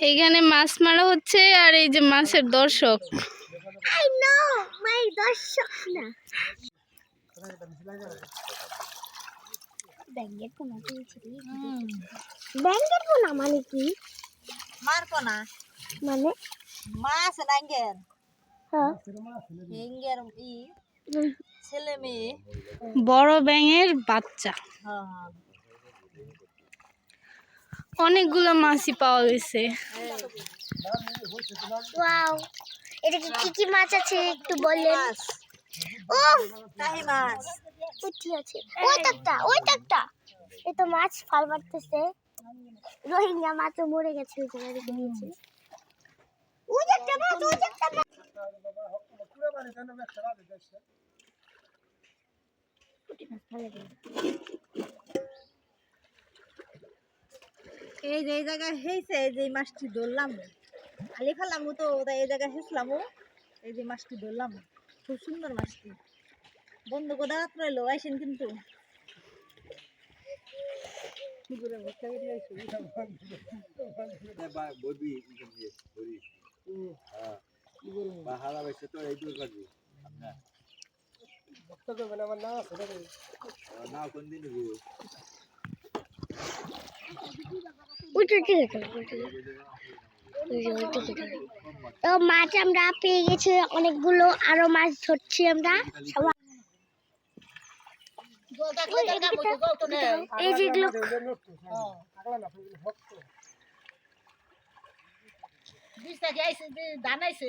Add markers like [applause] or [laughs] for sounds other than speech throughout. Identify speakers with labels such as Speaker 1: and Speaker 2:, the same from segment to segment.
Speaker 1: এইখানে মাছ মারা হচ্ছে আর এই যে মাছের দর্শক।
Speaker 2: আই নো দর্শক না। ব্যাঙ্গের পোনা ব্যাঙ্গের পোনা মানে কি? মানে?
Speaker 3: মাছ
Speaker 2: হ্যাঁ।
Speaker 3: ই। ছেলে মেয়ে।
Speaker 1: বড় ব্যাঙের বাচ্চা।
Speaker 3: হ্যাঁ।
Speaker 1: অনেকগুলো মাছই পাওয়া গেছে।
Speaker 2: ওয়াও এটা কি কি কি মাছ আছে একটু বললেন ও
Speaker 3: তাই মাছ।
Speaker 2: পুঁটি আছে। ওই ওই এ তো মাছ ফাল মারতেছে। রোহিঙ্গা মাছও মরে গেছে ওই দিয়েছে ওই একটা মাছ ওই একটা মাছ। পুঁটি মাছ ভালো।
Speaker 3: এই যে এই জায়গায় হেইছে এই যে মাছটি ধরলাম। আলি ফেললাম তো তাই এই জায়গায় হেসলাম। এই যে মাছটি ধরলাম খুব সুন্দর মাছটি। বন্ধু কোথাও রইল? আইসেন কিন্তু।
Speaker 4: না কোন দিন
Speaker 2: ওইটা ঠিক আছে। তো মাছ আমরা পেয়ে গেছি অনেকগুলো আরও মাছ ধরছি আমরা সবাই। এই যেগুলো
Speaker 3: ধান আইছে
Speaker 5: জানাইছে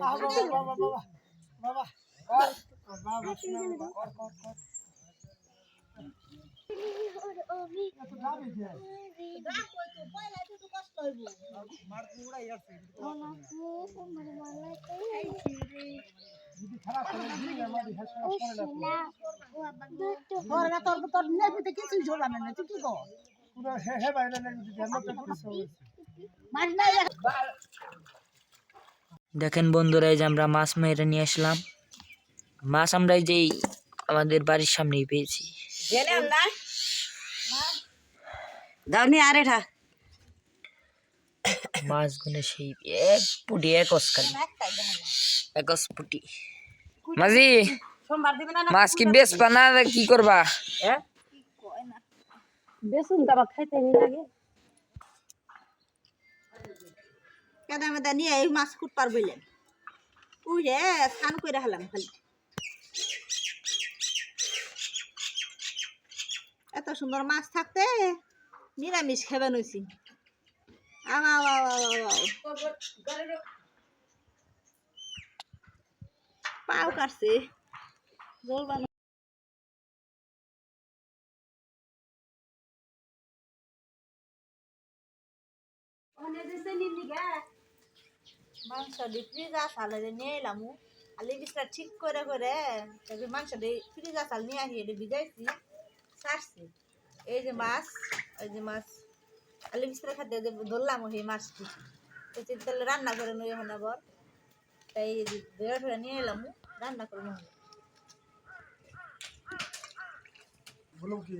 Speaker 5: বাবা
Speaker 2: বাবা বাবা
Speaker 5: বাবা বাবা শোনা বাবা কর কর কর এত যাবে কি যদি খারাপ করে দিই আমার হাসা করে না
Speaker 3: তোর তোর নেবিতে কিছু জোড়ানো না তুই কি কর
Speaker 5: পুরো হে হে বাইরে লাগে যদি আমরা তো কিছু
Speaker 3: মাছ নাই
Speaker 6: দেখেন বন্ধুরা এই যে আমরা মাছ মেরে নিয়ে আসলাম। মাছ আমরা এই যে আমাদের বাড়ির সামনেই পেয়েছি।
Speaker 3: না দাওনি আরে ঠা
Speaker 6: মাছগুলো সেই এক পুটি এক অস্কালি এক পুটি। মাঝি
Speaker 3: না
Speaker 6: মাছ কি বেশ পানা কি করবা?
Speaker 3: বেসুন আবার খাইতে নি লাগে। কেদা মেদা নিয়ে এই মাছ কুট পার বইলেন রে, স্নান করে হালাম খালি। এত সুন্দর মাছ থাকতে নিরামিষ খেবে নইছি। পাও কাটছে। জল বানা মাংস দি ফ্রিজ আসালে নিয়ে এলাম আলি বিছটা ঠিক করে করে তারপরে মাংস দি ফ্রিজ আসাল নিয়ে আসি এটা ভিজাইছি সারছি এই যে মাছ এই যে মাছ আলি বিছটা খাতে যে ধরলাম সেই মাছটি তো তাহলে রান্না করে নই এখন আবার তাই ধরে ধরে নিয়ে এলাম রান্না করব।
Speaker 5: বলুন কি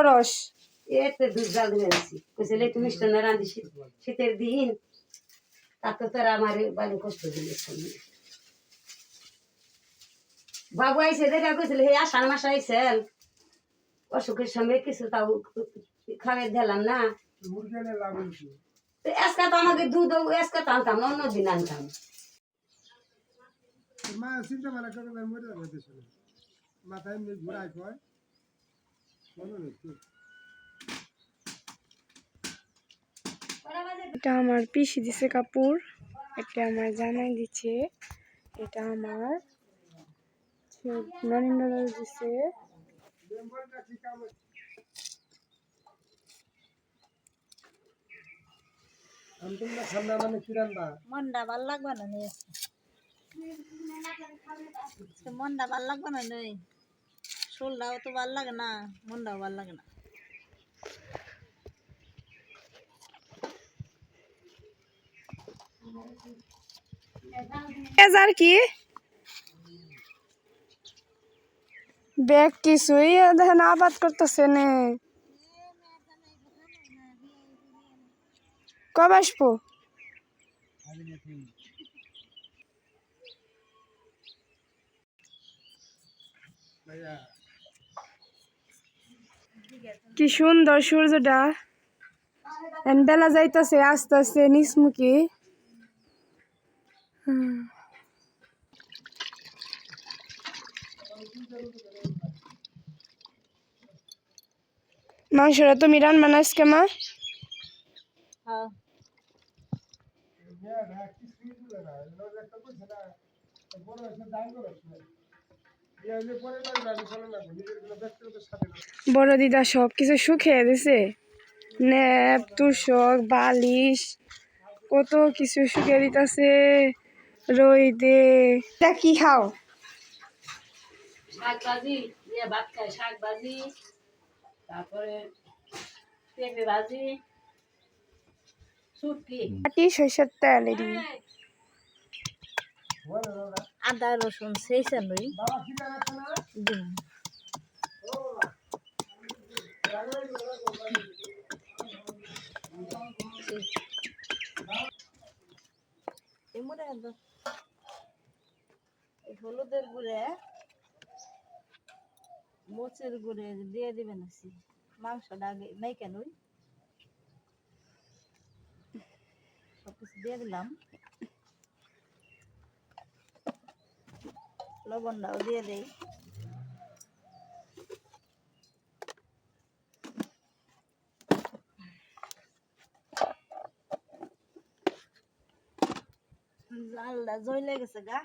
Speaker 7: করস? এতে দুধ জাল দিয়ে আনছি কইছে লে মিষ্টান্ন রাঁধি শীতের দিন তাতে তোরা আমার বাড়ি কষ্ট দিলে বাবু আইসে দেখা কইছিল হে আষাঢ় মাস আইসেন অসুখের সময় কিছু তাও খাওয়াই দিলাম না। আজকে তো আমাকে দুধ আজকে তো আনতাম অন্য দিন আনতাম।
Speaker 5: মা চিন্তা ভাবনা করে মরে যাবে মাথায় এমনি কয়
Speaker 1: এটা আমার পিসি দিছে কাপড়। এটা আমার জামাই দিচ্ছে এটা আমার নরেন্দ্র দিছে।
Speaker 5: মানে
Speaker 3: মনটা ভালো লাগবে না মনটা ভালো লাগবে না? শোলটাও তো ভালো লাগে না মনটাও ভালো লাগে না
Speaker 1: আর কি ব্যাগ কিছুই দেখেন আবাদ করতেছে নে কবে আসব
Speaker 5: ভাইয়া
Speaker 1: কি সুন্দর সূর্যটা। বেলা যাইতেছে আস্তে আস্তে নিচমুখী। হুম। মাংসটা তুমি রান্না না আজকে মা?
Speaker 3: হ্যাঁ।
Speaker 5: বড়
Speaker 1: দিদা সব কিছু শুকিয়ে দিছে। ন্যাপ তুষক বালিশ কত কিছু শুকিয়ে দিতেছে। রই দে। কি খাও?
Speaker 7: শাক ভাজি ইয়ে ভাত খায় শাক ভাজি তারপরে পেঁপে ভাজি।
Speaker 1: কাটি সরষের তেল
Speaker 3: আদা, রসুন তো- এই হলুদের গুঁড়ে মোচের গুঁড়ে দিয়ে দিবেন আছি। মাংসটা আগে নাই। কেন সব কিছু দিয়ে দিলাম। লবণটাও দিয়ে দেই। জালটা জ্বলে গেছে গা।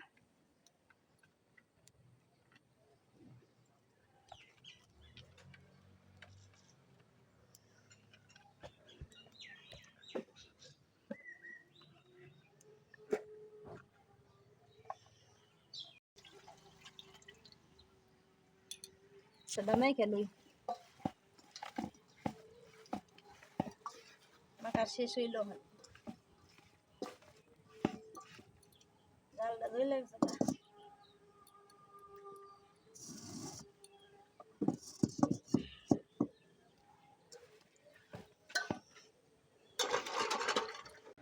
Speaker 3: সেটা নাই কেন মাখা শেষ হইল জালটা জ্বলে গেছে গা।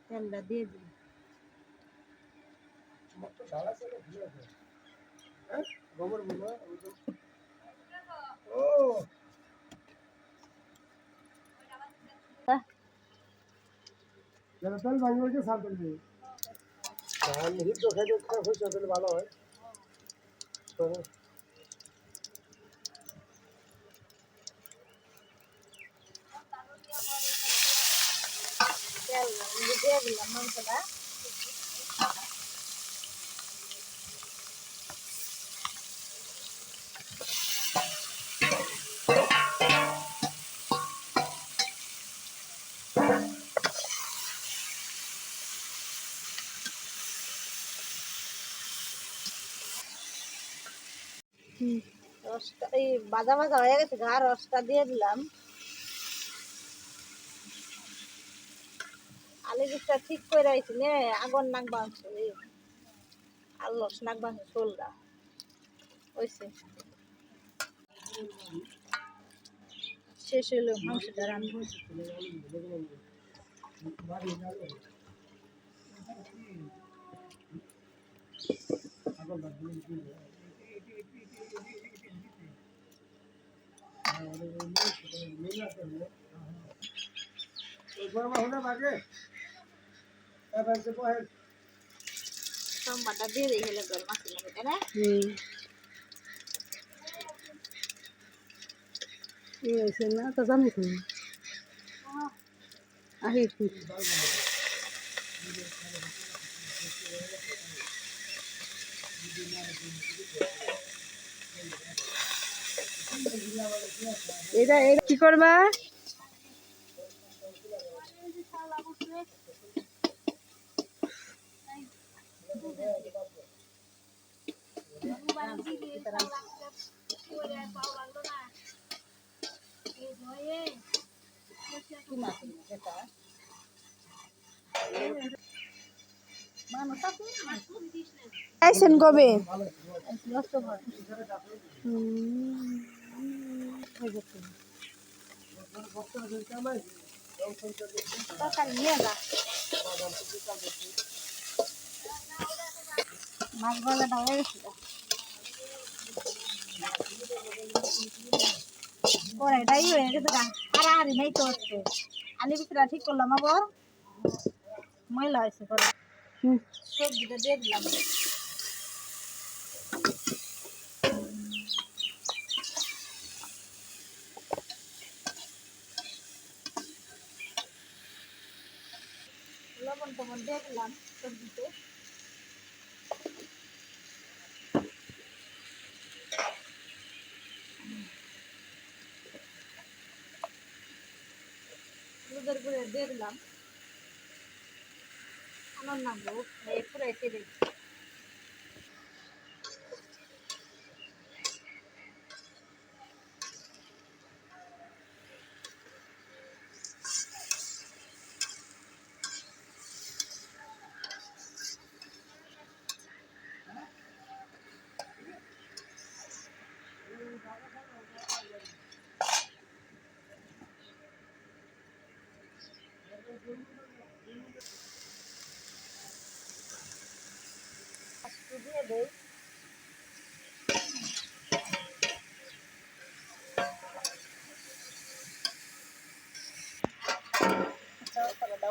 Speaker 3: তেলটা দিয়ে দিই
Speaker 5: হ্যাঁ গোবর তেল ভাঙি বলছে সার তেল দিয়ে ধান হিদ্ধ খেতে হয়েছে তাহলে ভালো হয়। তবে
Speaker 3: তেল দিয়ে দিলাম মাংসটা রসটা এই ভাজা ভাজা হয়ে গেছে গা রসটা দিয়ে দিলাম। আলু দিকটা ঠিক করে আইছি নে আগুন নাক বাংশ আলস নাক বাংশ শোলটা। ওইছে
Speaker 8: শেষ হলো মাংসটা রান্না
Speaker 9: গরম হলে
Speaker 8: সোমবারটা দিয়ে দিই হলে গরম মাছের না
Speaker 5: হুম হয়েছে না তো জানি আহি এটা এটা কি করবা? আইসেন কবে?
Speaker 3: মাছ ভাজাটা হয়ে গেছে কড়াইটাই হয়ে গেছে হারাহারি নাই আলু ঠিক করলাম আবার ময়লা হয়েছে করে সবজিটা দিয়ে দিলাম সবজিতে গুঁড়ে দিয়ে আমার নামবো এই পুরো এসে দিই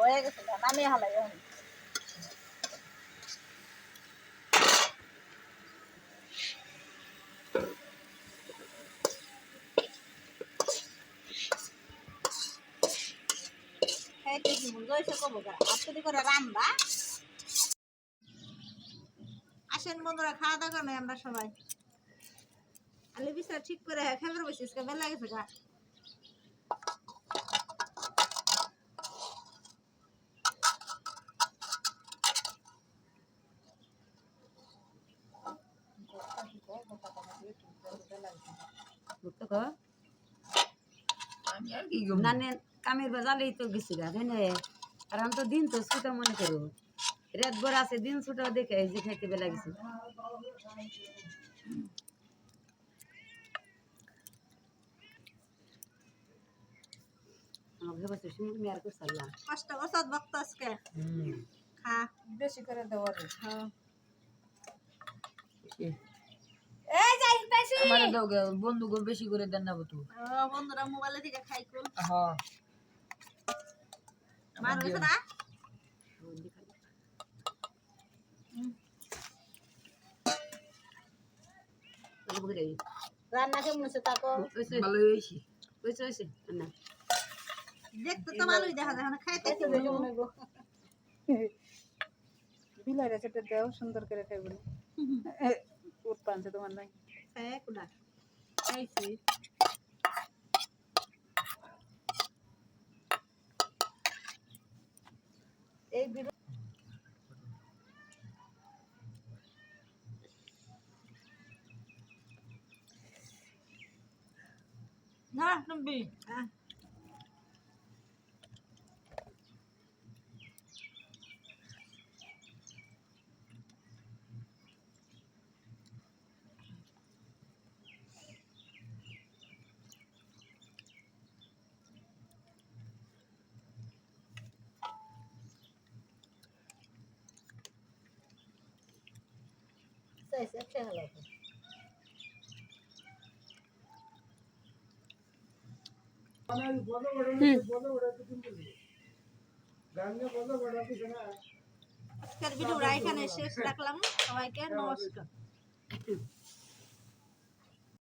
Speaker 3: হয়ে গেছে নামিয়ে হালাই এখন খাইতে কি মন গেছে কব গা করে রান্না। আসেন বন্ধুরা খাওয়া দাওয়া করে আমরা সবাই। আলু বিস্তার ঠিক করে খেলার বসে বেলা গেছে গা।
Speaker 7: কামের বাজালেই তো গেছি গা তাই না কারণ তো দিন তো ছুটা মনে করো। রাত ভর আছে দিন ছুটা দেখে এই যে খাইতে বেলা গেছে।
Speaker 8: বেশি করে হ্যাঁ। এই যাই পাইছি
Speaker 10: আমার দাও বন্ধু গো বেশি করে দেন না তো
Speaker 8: বন্ধুরা মোবাইলে থেকে খাই
Speaker 10: হ্যাঁ।
Speaker 8: মার না রান্না কেমন হচ্ছে তাকো?
Speaker 7: ভালো হয়েছে। হয়েছে হয়েছে? না
Speaker 8: দেখতে তো ভালোই দেখা যায় খাইতে কি
Speaker 5: বিলাইরা সেটা দেও সুন্দর করে খাইব উৎপানছে তোমার নাই?
Speaker 8: খাই কুলা খাইছি। এই
Speaker 5: bì à. Sei, sempre é relógio.
Speaker 3: আজকের ভিডিওটা এখানে শেষ রাখলাম। সবাইকে নমস্কার। [laughs]